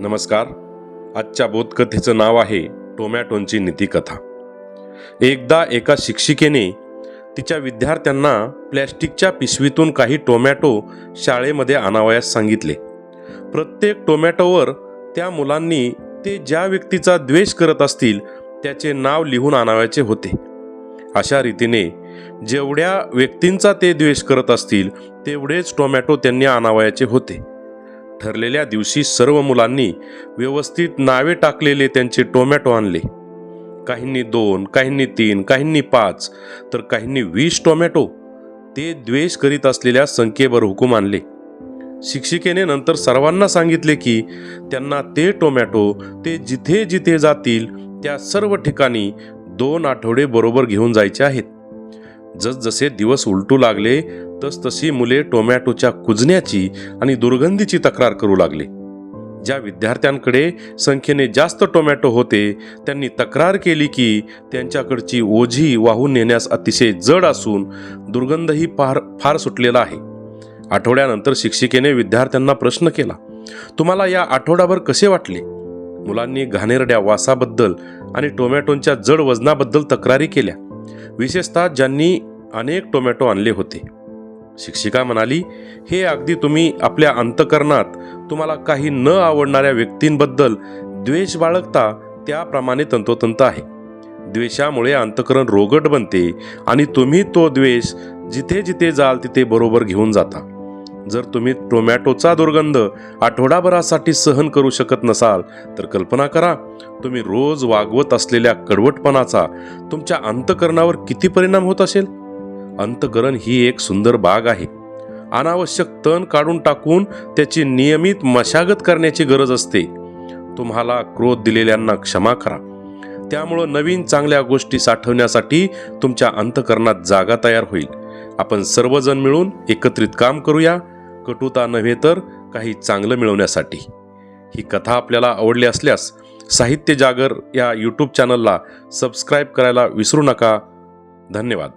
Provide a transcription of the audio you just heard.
नमस्कार. आजच्या बोधकथेचं नाव आहे टोमॅटोंची नीतिकथा. एकदा एका शिक्षिकेने तिच्या विद्यार्थ्यांना प्लॅस्टिकच्या पिशवीतून काही टोमॅटो शाळेमध्ये आणावयास सांगितले. प्रत्येक टोमॅटोवर त्या मुलांनी ते ज्या व्यक्तीचा द्वेष करत असतील त्याचे नाव लिहून आणावयाचे होते. अशा रीतीने जेवढ्या व्यक्तींचा ते द्वेष करत असतील तेवढेच टोमॅटो त्यांनी आणावयाचे होते. ठरलेल्या दिवशी सर्व मुलांनी व्यवस्थित नावे टाकलेले त्यांचे टोमॅटो आणले. काहींनी दोन काहींनी तीन काहींनी पाच तर काहींनी वीस टोमॅटो. ते द्वेष करीत असलेल्या संख्येवर हुकूम आणले. शिक्षिकेने नंतर सर्वांना सांगितले की त्यांना ते टोमॅटो ते जिथे जिथे जातील त्या सर्व ठिकाणी दोन आठवडे बरोबर घेऊन जायचे आहेत. जसजसे दिवस उलटू लागले तसतशी मुले टोमॅटोच्या कुजण्याची आणि दुर्गंधीची तक्रार करू लागले. ज्या विद्यार्थ्यांकडे संख्येने जास्त टोमॅटो होते त्यांनी तक्रार केली की त्यांच्याकडची ओझी वाहून नेण्यास अतिशय जड असून दुर्गंधही फार फार सुटलेला आहे. आठवड्यानंतर शिक्षिकेने विद्यार्थ्यांना प्रश्न केला तुम्हाला या आठवडाभर कसे वाटले? मुलांनी घाणेरड्या वासाबद्दल आणि टोमॅटोंच्या जड वजनाबद्दल तक्रारी केल्या. विशेषतः ज्यांनी अनेक टोमॅटो आणले होते. शिक्षिका म्हणाली हे अगदी तुम्ही आपल्या अंतकरणात तुम्हाला काही न आवडणाऱ्या व्यक्तींबद्दल द्वेष बाळगता त्याप्रमाणे तंतोतंत आहे. द्वेषामुळे अंतकरण रोगट बनते आणि तुम्ही तो द्वेष जिथे जिथे जाल तिथे बरोबर घेऊन जाता. जर तुम्ही टोमॅटोचा दुर्गंध आठवडाभरासाठी सहन करू शकत नसाल तर कल्पना करा तुम्ही रोज वागवत असलेल्या कडवटपणाचा तुमच्या अंतकरणावर किती परिणाम होत असेल? अंतकरण ही एक सुंदर बाग आहे. अनावश्यक तण काढून टाकून त्याची नियमित मशागत करण्याची गरज असते. तुम्हाला क्रोध दिलेल्यांना क्षमा करा. त्यामुळं नवीन चांगल्या गोष्टी साठवण्यासाठी तुमच्या अंतकरणात जागा तयार होईल. आपण सर्वजण मिळून एकत्रित काम करूया. कटुता नव्हे तर काही चांगलं मिळवण्यासाठी. ही कथा आपल्याला आवडली असल्यास साहित्य जागर या यूट्यूब चॅनलला सबस्क्राईब करायला विसरू नका. धन्यवाद.